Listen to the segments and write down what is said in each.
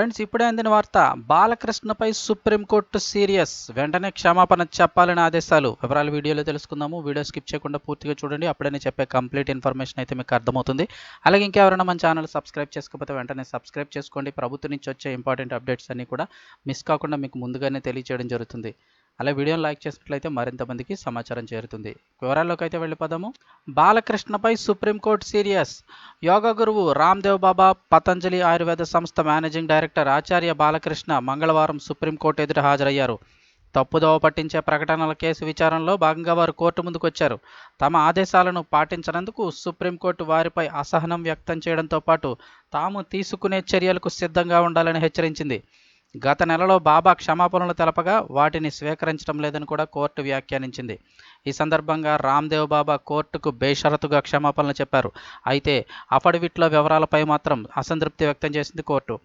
Friends ఇప్పుడే అందిన వార్త బాలకృష్ణపై సుప్రీంకోర్టు సీరియస్. వెంటనే క్షమాపణ చెప్పాలని ఆదేశాలు. వివరాలు వీడియోలో తెలుసుకుందాము. వీడియో స్కిప్ చేయకుండా పూర్తిగా చూడండి. అప్పుడే నేను చెప్పే కంప్లీట్ ఇన్ఫర్మేషన్ అయితే మీకు అర్థమవుతుంది. అలాగే ఇంకెవరైనా మన ఛానల్ సబ్స్క్రైబ్ చేసుకోకపోతే వెంటనే సబ్స్క్రైబ్ చేసుకోండి. ప్రభుత్వం నుంచి వచ్చే ఇంపార్టెంట్ అప్డేట్స్ అన్నీ కూడా మిస్ కాకుండా మీకు ముందుగానే తెలియజేయడం జరుగుతుంది. అలా వీడియోని లైక్ చేసినట్లయితే మరింత మందికి సమాచారం చేరుతుంది. వివరాల్లోకి అయితే వెళ్ళిపోదాము. బాలకృష్ణపై సుప్రీంకోర్టు సీరియస్. యోగా గురువు రామ్దేవ్ బాబా పతంజలి ఆయుర్వేద సంస్థ మేనేజింగ్ డైరెక్టర్ ఆచార్య బాలకృష్ణ మంగళవారం సుప్రీంకోర్టు ఎదుట హాజరయ్యారు. తప్పుదోవ పట్టించే ప్రకటనల కేసు విచారణలో భాగంగా వారు కోర్టు ముందుకు వచ్చారు తమ ఆదేశాలను పాటించనందుకు సుప్రీంకోర్టు వారిపై అసహనం వ్యక్తం చేయడంతో పాటు తాము తీసుకునే చర్యలకు సిద్ధంగా ఉండాలని హెచ్చరించింది. గత నెలలో బాబా క్షమాపణలు తెలపగా వాటిని స్వీకరించడం లేదని కూడా కోర్టు వ్యాఖ్యానించింది. ఈ సందర్భంగా రామ్దేవ్ బాబా కోర్టుకు బేషరతుగా క్షమాపణలు చెప్పారు. అయితే అఫడవిట్లో వివరాలపై మాత్రం అసంతృప్తి వ్యక్తం చేసింది కోర్టు.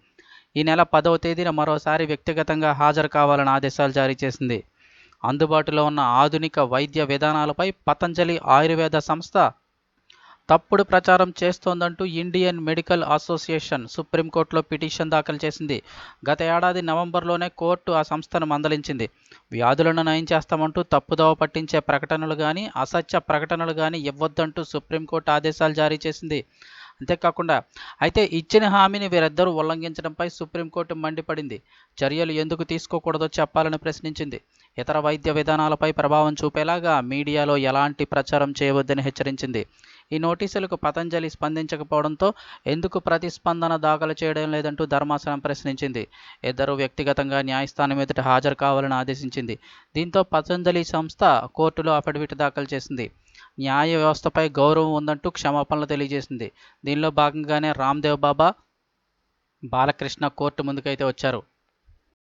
ఈ నెల పదవ తేదీన మరోసారి వ్యక్తిగతంగా హాజరు కావాలని ఆదేశాలు జారీ చేసింది. అందుబాటులో ఉన్న ఆధునిక వైద్య విధానాలపై పతంజలి ఆయుర్వేద సంస్థ తప్పుడు ప్రచారం చేస్తోందంటూ ఇండియన్ మెడికల్ అసోసియేషన్ సుప్రీంకోర్టులో పిటిషన్ దాఖలు చేసింది. గత ఏడాది నవంబర్లోనే కోర్టు ఆ సంస్థను మందలించింది. వ్యాధులను నయం చేస్తామంటూ తప్పుదోవ పట్టించే ప్రకటనలు కానీ అసత్య ప్రకటనలు కానీ ఇవ్వొద్దంటూ సుప్రీంకోర్టు ఆదేశాలు జారీ చేసింది. అంతేకాకుండా అయితే ఇచ్చిన హామీని వీరిద్దరూ ఉల్లంఘించడంపై సుప్రీంకోర్టు మండిపడింది. చర్యలు ఎందుకు తీసుకోకూడదో చెప్పాలని ప్రశ్నించింది. ఇతర వైద్య విధానాలపై ప్రభావం చూపేలాగా మీడియాలో ఎలాంటి ప్రచారం చేయవద్దని హెచ్చరించింది. ఈ నోటీసులకు పతంజలి స్పందించకపోవడంతో ఎందుకు ప్రతిస్పందన దాఖలు చేయడం లేదంటూ ధర్మాసనం ప్రశ్నించింది. ఇద్దరు వ్యక్తిగతంగా న్యాయస్థానం ఎదుట హాజరు కావాలని ఆదేశించింది. దీంతో పతంజలి సంస్థ కోర్టులో అఫిడవిట్ దాఖలు చేసింది. న్యాయ వ్యవస్థపై గౌరవం ఉందంటూ క్షమాపణలు తెలియజేసింది. దీనిలో భాగంగానే రామ్దేవ్ బాబా బాలకృష్ణ కోర్టు ముందుకైతే వచ్చారు.